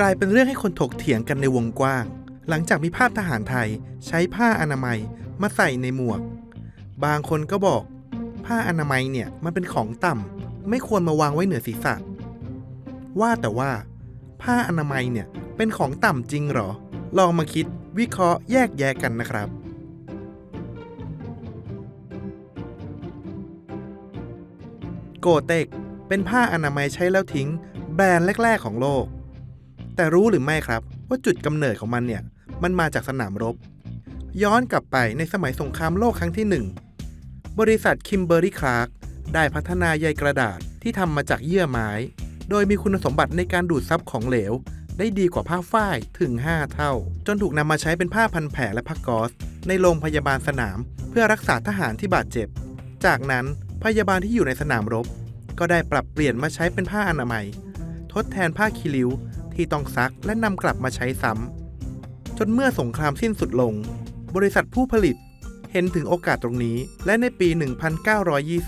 กลายเป็นเรื่องให้คนถกเถียงกันในวงกว้าง หลังจากมีภาพทหารไทย ใช้ผ้าอนามัยมาใส่ในหมวก บางคนก็บอก ผ้าอนามัยเนี่ยมันเป็นของต่ำไม่ควรมาวางไว้เหนือศีรษะ ว่าแต่ว่า ผ้าอนามัยเนี่ยเป็นของต่ำจริงหรอ ลองมาคิดวิเคราะห์แยกแยะกันนะครับโกเต็กเป็นผ้าอนามัยใช้แล้วทิ้ง แบรนด์แรก ๆ ของโลก แต่รู้หรือไม่ครับว่าจุดกำเนิดของมันเนี่ย มันมาจากสนามรบ ย้อนกลับไปในสมัยสงครามโลกครั้งที่หนึ่งบริษัทคิมเบอรี่คลาร์กได้พัฒนาใยกระดาษที่ทำมาจากเยื่อไม้ โดยมีคุณสมบัติในการดูดซับของเหลว ได้ดีกว่าผ้าฝ้ายถึง 5 เท่า จนถูกนำมาใช้เป็นผ้าพันแผลและผ้ากอซในโรงพยาบาลสนาม เพื่อรักษาทหารที่บาดเจ็บ จากนั้นพยาบาลที่อยู่ในสนามรบ ก็ได้ปรับเปลี่ยนมาใช้เป็นผ้าอนามัย ทดแทนผ้าคีริ้ว ที่ต้องซักและนำกลับมาใช้ซ้ำจนเมื่อสงครามสิ้นสุดลง บริษัทผู้ผลิตเห็นถึงโอกาสตรงนี้ และในปี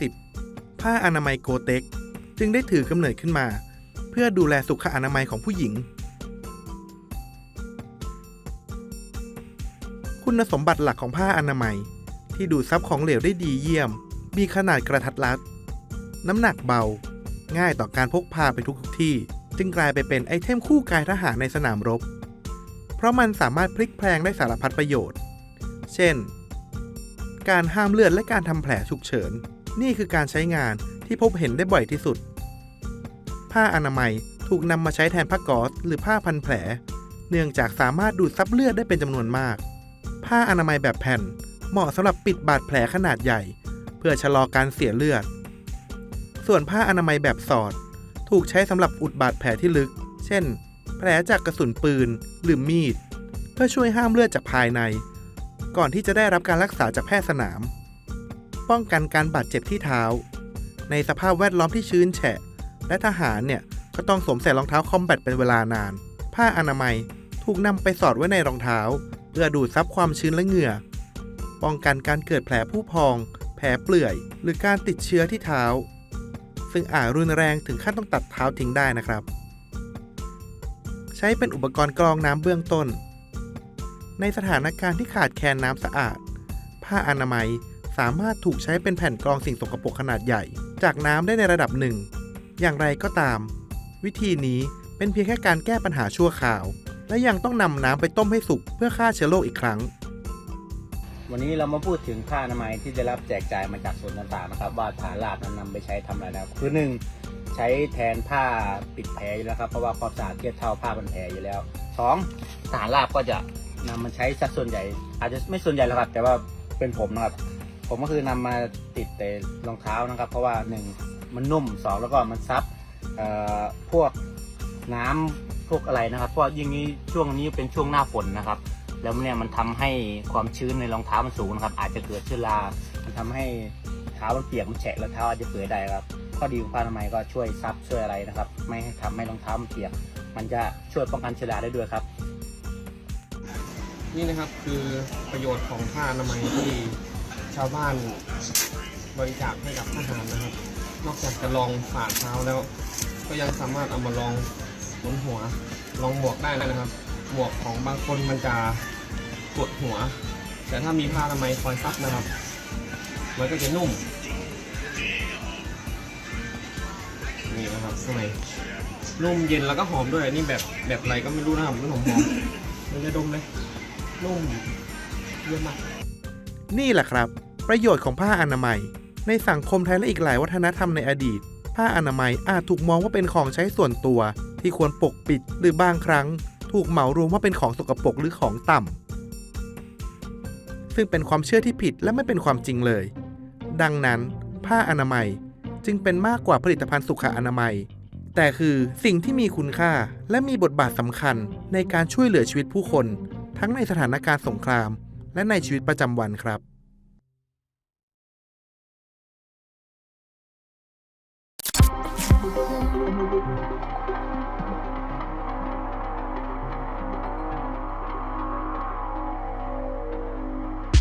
1920 ผ้าอนามัยโกเต็กจึงได้ถือกำเนิดขึ้นมา เพื่อดูแลสุขอนามัยของผู้หญิง คุณสมบัติหลักของผ้าอนามัย ที่ดูดซับของเหลวได้ดีเยี่ยม มีขนาดกระทัดรัด น้ำหนักเบา ง่ายต่อการพกพาไปทุกที่ จึงกลายไปเป็นไอเทมคู่กายทหารในสนามรบ เพราะมันสามารถพลิกแพลงได้สารพัดประโยชน์ เช่น การห้ามเลือดและการทำแผลฉุกเฉิน นี่คือการใช้งานที่พบเห็นได้บ่อยที่สุด ผ้าอนามัยถูกนำมาใช้แทนผ้ากอซหรือผ้าพันแผล เนื่องจากสามารถดูดซับเลือดได้เป็นจำนวนมาก ผ้าอนามัยแบบแผ่นเหมาะสำหรับปิดบาดแผลขนาดใหญ่ เพื่อชะลอการเสียเลือด ส่วนผ้าอนามัยแบบสอด ถูกใช้สำหรับอุดบาดแผลที่ลึก เช่น แผลจากกระสุนปืน หรือมีด เพื่อช่วยห้ามเลือดจากภายใน ก่อนที่จะได้รับการรักษาจากแพทย์สนาม ป้องกันการบาดเจ็บที่เท้า ในสภาพแวดล้อมที่ชื้นแฉะ และทหารเนี่ยก็ต้องสวมใส่รองเท้าคอมแบทเป็นเวลานาน ผ้าอนามัยถูกนำไปสอดไว้ในรองเท้า เพื่อดูดซับความชื้นและเหงื่อ ป้องกันการเกิดแผลผู้พอง แผลเปื่อย หรือการติดเชื้อที่เท้า ซึ่งอาจรุนแรงถึงขั้นต้องตัดเท้าทิ้งได้นะครับ ใช้เป็นอุปกรณ์กรองน้ำเบื้องต้น ในสถานการณ์ที่ขาดแคลนน้ำสะอาด ผ้าอนามัยสามารถถูกใช้เป็นแผ่นกรองสิ่งสกปรกขนาดใหญ่ จากน้ำได้ในระดับหนึ่ง อย่างไรก็ตาม วิธีนี้เป็นเพียงแค่การแก้ปัญหาชั่วคราว และยังต้องนำน้ำไปต้มให้สุกเพื่อฆ่าเชื้อโรคอีกครั้ง วันนี้เรามาพูดถึงผ้าอนามัยที่ได้รับแจกจ่ายมาจากส่วนต่างๆนะครับ ว่าฐานรากนั้นนำไปใช้ทำอะไรนะครับคือหนึ่งใช้แทนผ้าปิดแผลอยู่แล้วครับ เพราะว่าความสะอาดเทียบเท่าผ้าพันแผลอยู่แล้วสองฐานรากก็จะนำมาใช้สัดส่วนใหญ่ อาจจะไม่ส่วนใหญ่หรอกครับ แต่ว่าเป็นผมนะครับ ผมก็คือนำมาติดแต่รองเท้านะครับ เพราะว่าหนึ่งมันนุ่มสองแล้วก็มันซับเอ่อพวกน้ำพวกอะไรนะครับ เพราะยิ่งนี้ช่วงนี้เป็นช่วงหน้าฝนนะครับ แล้วเนี่ยมันทำให้ความชื้นในรองเท้ามันสูงนะครับ อาจจะเกิดเชื้อรา มันทำให้เท้ามันเปียกมันแฉะแล้วเท้าอาจจะเปื่อยได้ครับ ข้อดีของผ้าอนามัยก็ช่วยซับช่วยอะไรนะครับ ไม่ให้ทำให้รองเท้ามันเปียก มันจะช่วยป้องกันเชื้อราได้ด้วยครับ นี่นะครับคือประโยชน์ของผ้าอนามัยที่ชาวบ้านบริจาคให้กับทหารนะครับ นอกจากจะรองฝ่าเท้าแล้ว ก็ยังสามารถเอามาลองบนหัวลองหมวกได้นะครับ หมวกของบางคนมันจะกดหัว แต่ถ้ามีผ้าอนามัยคอยซับนะครับ มันก็จะนุ่ม นี่นะครับข้างในนุ่มเย็นแล้วก็หอมด้วย นี่แบบแบบอะไรก็ไม่รู้นะครับมันหอมหอมมันจะดมเลย นุ่มเยี่ยมมากนี่แหละครับ ประโยชน์ของผ้าอนามัย ในสังคมไทยและอีกหลายวัฒนธรรมในอดีต ผ้าอนามัยอาจถูกมองว่าเป็นของใช้ส่วนตัว ที่ควรปกปิดหรือบางครั้ง ถูกเหมารวมว่าเป็นของสกปรกหรือของต่ำซึ่งเป็นความเชื่อที่ผิดและไม่เป็นความจริงเลย ดังนั้น ผ้าอนามัยจึงเป็นมากกว่าผลิตภัณฑ์สุขอนามัย แต่คือสิ่งที่มีคุณค่าและมีบทบาทสำคัญในการช่วยเหลือชีวิตผู้คน ทั้งในสถานการณ์สงคราม และในชีวิตประจำวันครับ